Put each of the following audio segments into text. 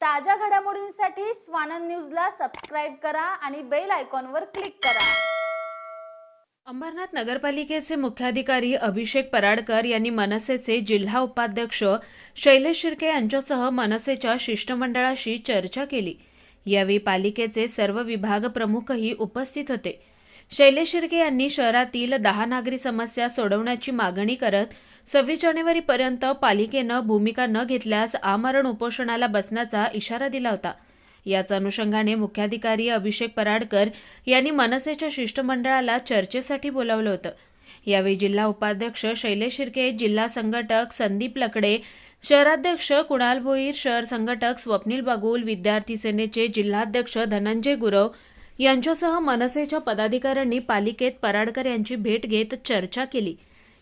ताज्या घडामोडींसाठी स्वानंद न्यूजला सबस्क्राईब करा आणि बेल आयकॉनवर क्लिक करा. अंबरनाथ नगरपालिकेचे मुख्याधिकारी अभिषेक पराडकर यांनी मनसेचे जिल्हा उपाध्यक्ष शैलेश शिर्के यांच्यासह मनसेच्या शिष्टमंडळाशी चर्चा केली. यावेळी पालिकेचे सर्व विभाग प्रमुखही उपस्थित होते. शैलेश शिर्के यांनी शहरातील दहा नागरी समस्या सोडवण्याची मागणी करत सव्वीस जानेवारीपर्यंत पालिकेनं भूमिका न घेतल्यास आमरण उपोषणाला बसण्याचा इशारा दिला होता. याच अनुषंगाने मुख्याधिकारी अभिषेक पराडकर यांनी मनसेच्या शिष्टमंडळाला चर्चेसाठी बोलावलं होतं. यावेळी जिल्हा उपाध्यक्ष शैलेश शिर्के जिल्हा संघटक संदीप लकडे शहराध्यक्ष कुणाल भोईर शहर संघटक स्वप्नील बागुल विद्यार्थी सेनेचे जिल्हाध्यक्ष धनंजय गुरव यांच्यासह मनसेच्या पदाधिकाऱ्यांनी पालिकेत पराडकर यांची भेट घेत चर्चा केली.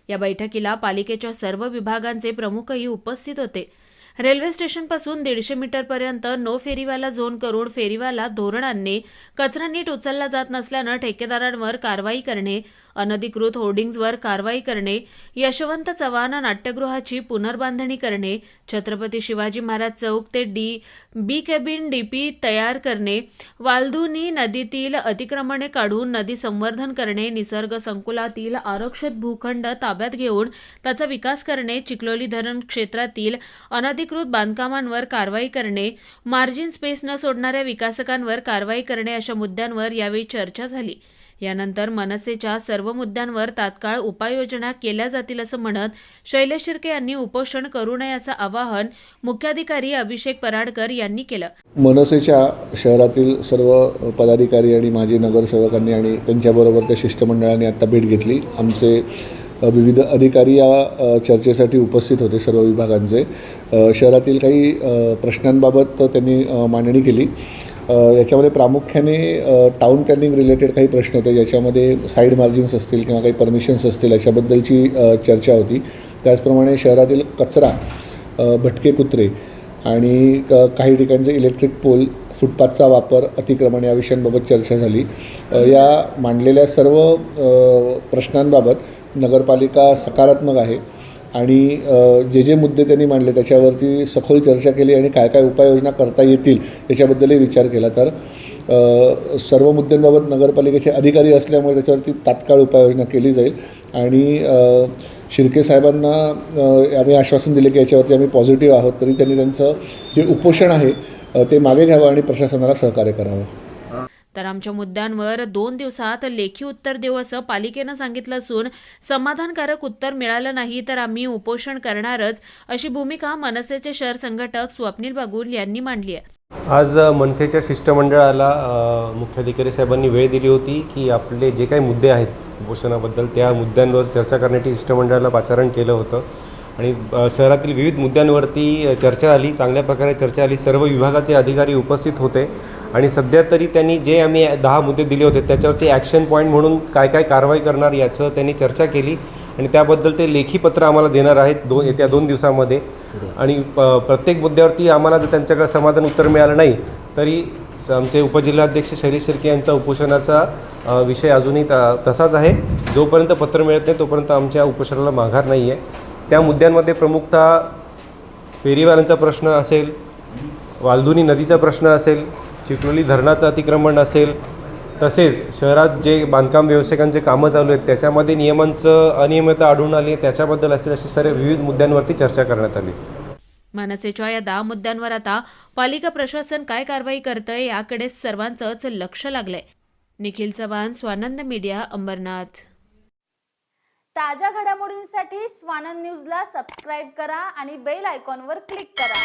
या बैठकीला पालिकेच्या सर्व विभागांचे प्रमुखही उपस्थित होते. रेल्वे स्टेशनपासून दीडशे मीटरपर्यंत नो फेरीवाला झोन करून फेरीवाला धोरण आणणे कचरा नीट उचलला जात नसल्यानं ठेकेदारांवर कारवाई करणे अनधिकृत होर्डिंग्जवर कारवाई करणे यशवंत चव्हाण नाट्यगृहाची पुनर्बांधणी करणे छत्रपती शिवाजी महाराज चौक ते डी बी कॅबिन डीपी तयार करणे वालधुनी नदीतील अतिक्रमणे काढून नदी संवर्धन करणे निसर्ग संकुलातील आरक्षित भूखंड ताब्यात घेऊन त्याचा विकास करणे चिखलोली धरण क्षेत्रातील अनधिक अनधिकृत बांधकामांवर कारवाई करणे मार्जिन स्पेस न सोडणाऱ्या विकासकांवर कारवाई करणे अशा मुद्द्यांवर यावेळी चर्चा झाली. यानंतर मनसेच्या सर्व मुद्द्यांवर तात्काळ उपाययोजना केल्या जातील असं म्हणत शैलेश शिर्के यांनी उपोषण करू नये असं आवाहन मुख्याधिकारी अभिषेक पराडकर यांनी केलं. मनसेच्या शहरातील सर्व पदाधिकारी आणि माजी नगरसेवकांनी आणि त्यांच्याबरोबर त्या शिष्टमंडळाने आत्ता भेट घेतली. आमचे विविध अधिकारी या चर्चेसाठी उपस्थित होते सर्व विभागांचे. शहरातील काही प्रश्नांबाबत त्यांनी मांडणी केली. याच्यामध्ये प्रामुख्याने टाऊन प्लॅनिंग रिलेटेड काही प्रश्न होते ज्याच्यामध्ये साईड मार्जिन्स असतील किंवा काही परमिशन्स असतील याच्याबद्दलची चर्चा होती. त्याचप्रमाणे शहरातील कचरा भटके कुत्रे आणि क काही ठिकाणचे इलेक्ट्रिक पोल फुटपाथचा वापर अतिक्रमण या विषयांबाबत चर्चा झाली. या मांडलेल्या सर्व प्रश्नांबाबत नगरपालिका सकारात्मक आहे. आणि जे जे मुद्दे त्यांनी मांडले त्याच्यावरती सखोल चर्चा केली आणि काय काय उपाययोजना करता येतील याच्याबद्दलही विचार केला. तर सर्व मुद्द्यांबाबत नगरपालिकेचे अधिकारी असल्यामुळे त्याच्यावरती तात्काळ उपाययोजना केली जाईल. आणि शिर्के साहेबांना आम्ही आश्वासन दिले की याच्यावरती आम्ही पॉझिटिव्ह आहोत तरी त्यांनी त्यांचं जे उपोषण आहे ते मागे घ्यावं आणि प्रशासनाला सहकार्य करावं. तर आमच्या मुद्द्यांवर दोन दिवसात लेखी उत्तर देऊ असं पालिकेनं सांगितलं असून समाधानकारक उत्तर मिळालं नाही तर आम्ही उपोषण करणारच अशी भूमिका मनसेचे शहर संघटक स्वप्नील बागुल यांनी मांडली आहे. आज मनसेच्या शिष्टमंडळाला मुख्याधिकारी साहेबांनी वेळ दिली होती की आपले जे काही मुद्दे आहेत उपोषणाबद्दल त्या मुद्द्यांवर चर्चा करण्यासाठी शिष्टमंडळाला पाचारण केलं होतं. आणि शहरातील विविध मुद्द्यांवरती चर्चा आली चांगल्या प्रकारे चर्चा आली. सर्व विभागाचे अधिकारी उपस्थित होते. आणि सध्या तरी त्यांनी जे आम्ही दहा मुद्दे दिले होते त्याच्यावरती ॲक्शन पॉईंट म्हणून काय काय कारवाई करणार याचं त्यांनी चर्चा केली. आणि त्याबद्दल ते लेखी पत्र आम्हाला देणार आहेत दोन येत्या दोन दिवसामध्ये. आणि प- प्रत्येक मुद्द्यावरती आम्हाला जर त्यांच्याकडे समाधान उत्तर मिळालं नाही तरी स- आमचे उपजिल्हाध्यक्ष शैलेश शिर्के यांचा उपोषणाचा विषय अजूनही त- तसाच आहे. जोपर्यंत पत्र मिळत नाही तोपर्यंत आमच्या उपोषणाला माघार नाही आहे त्या मुद्द्यांमध्ये प्रमुखतः फेरीवाल्यांचा प्रश्न असेल वालधुनी नदीचा प्रश्न असेल चिखलोली धरणाचं अतिक्रमण असेल तसेच शहरात जे बांधकाम व्यावसायिकांचे कामं चालू आहेत त्याच्यामध्ये नियमांचं अनियमितता आढळून आली आहे त्याच्याबद्दल असेल असे सर्व विविध मुद्द्यांवरती चर्चा करण्यात आली. मनसेच्या या दहा मुद्द्यांवर आता पालिका प्रशासन काय कारवाई करतंय याकडे सर्वांचंच लक्ष लागलंय. निखिल चव्हाण स्वानंद मीडिया अंबरनाथ. ताज्या घडामोडींसाठी स्वानंद न्यूजला सबस्क्राईब करा आणि बेल आयकॉनवर क्लिक करा.